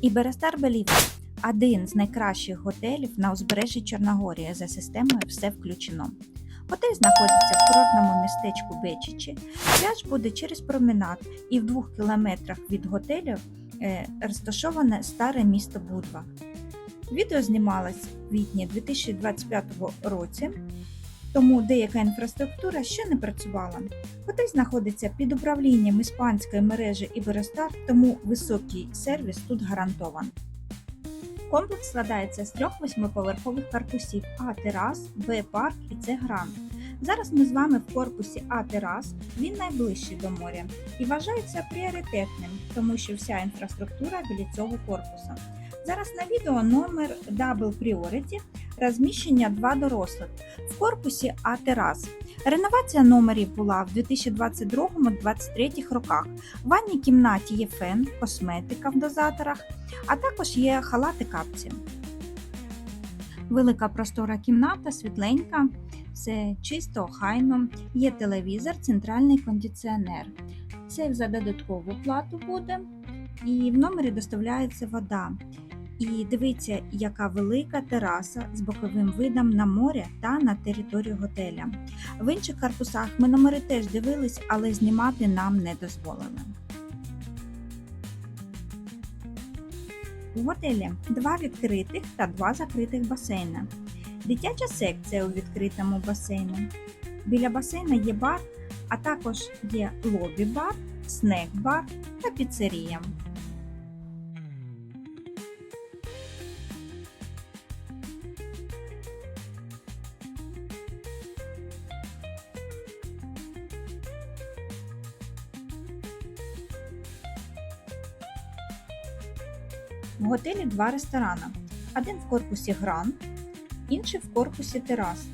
Іберестар Белівер один з найкращих готелів на узбережжі Чорногорії за системою все включено. Готель знаходиться в курортному містечку Бечичі. Пляж буде через променад і в двох кілометрах від готелю е, розташоване старе місто Будва. Відео знімалось в квітні 2025 році, тому деяка інфраструктура ще не працювала. Готель знаходиться під управлінням іспанської мережі Іберостар, тому високий сервіс тут гарантований. Комплекс складається з трьох восьмиповерхових корпусів А терас, Б парк і С гранд. Зараз ми з вами в корпусі А терас, він найближчий до моря і вважається пріоритетним, тому що вся інфраструктура біля цього корпусу. Зараз на відео номер Double Priority, розміщення 2 дорослих в корпусі А терас. Реновація номерів була в 2022-2023 роках. В ванній кімнаті є фен, косметика в дозаторах, а також є халати капці. Велика простора кімната, світленька, все чисто, охайно, є телевізор, центральний кондиціонер. Це за додаткову плату буде, і в номері доставляється вода. І дивіться, яка велика тераса з боковим видом на море та на територію готеля. В інших корпусах ми номери теж дивились, але знімати нам не дозволили. У готелі два відкритих та два закритих басейни. Дитяча секція у відкритому басейні. Біля басейна є бар, а також є лобі-бар, снек-бар та піцерія. В готелі два ресторани. Один в корпусі Гранд, інший в корпусі Терас.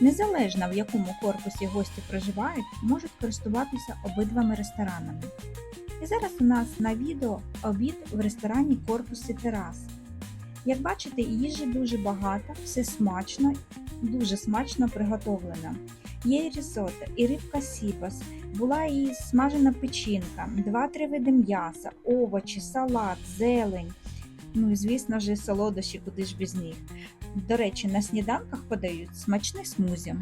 Незалежно в якому корпусі гості проживають, можуть користуватися обидвами ресторанами. І зараз у нас на відео обід в ресторані корпусі Терас. Як бачите, їжі дуже багато, все смачно, дуже смачно приготовлено. Є і різотто, і рибка сібас, була і смажена печінка, два-три види м'яса, овочі, салат, зелень. Ну і звісно ж, солодощі, куди ж без них. До речі, на сніданках подають смачне смузі.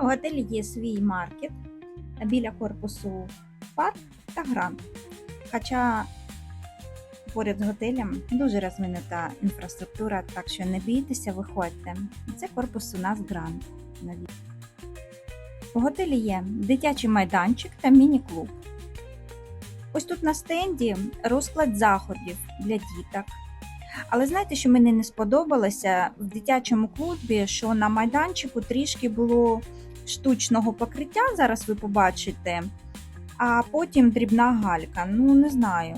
У готелі є свій маркет біля корпусу парк та гранд. Хоча поряд з готелем дуже розвинута інфраструктура, так що не бійтеся, виходьте. Це корпус у нас гранд. У готелі є дитячий майданчик та міні-клуб. Ось тут на стенді розклад заходів для діток. Але знаєте, що мені не сподобалося в дитячому клубі, що на майданчику трішки було штучного покриття, зараз ви побачите, а потім дрібна галька. Ну, не знаю.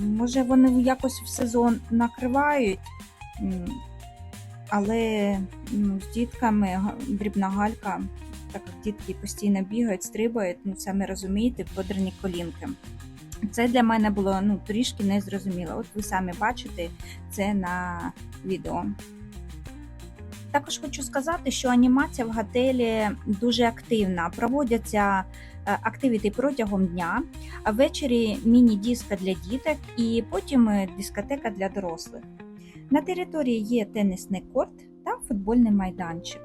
Може, вони якось в сезон накривають, але ну, з дітками дрібна галька, так як дітки постійно бігають, стрибають, ну самі розумієте, подрані колінки. Це для мене було ну, трішки незрозуміло. От ви самі бачите це на відео. Також хочу сказати, що анімація в готелі дуже активна. Проводяться е, активіти протягом дня, а ввечері міні-диска для діток і потім е, дискотека для дорослих. На території є тенісний корт та футбольний майданчик.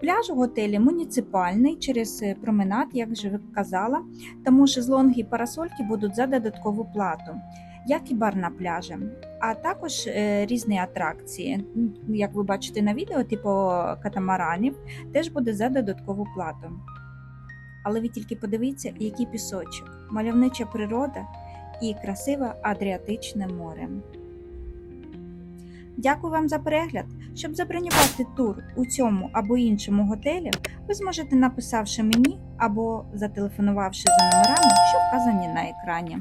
Пляж у готелі муніципальний через е, променад, як вже казала, тому шезлонги і парасольки будуть за додаткову плату, як і бар на пляжі, а також е, різні атракції. Як ви бачите на відео, типу катамаранів, теж буде за додаткову плату. Але ви тільки подивіться, який пісочок, мальовнича природа і красиве Адріатичне море. Дякую вам за перегляд. Щоб забронювати тур у цьому або іншому готелі, ви зможете написавши мені або зателефонувавши за номерами, що вказані на екрані.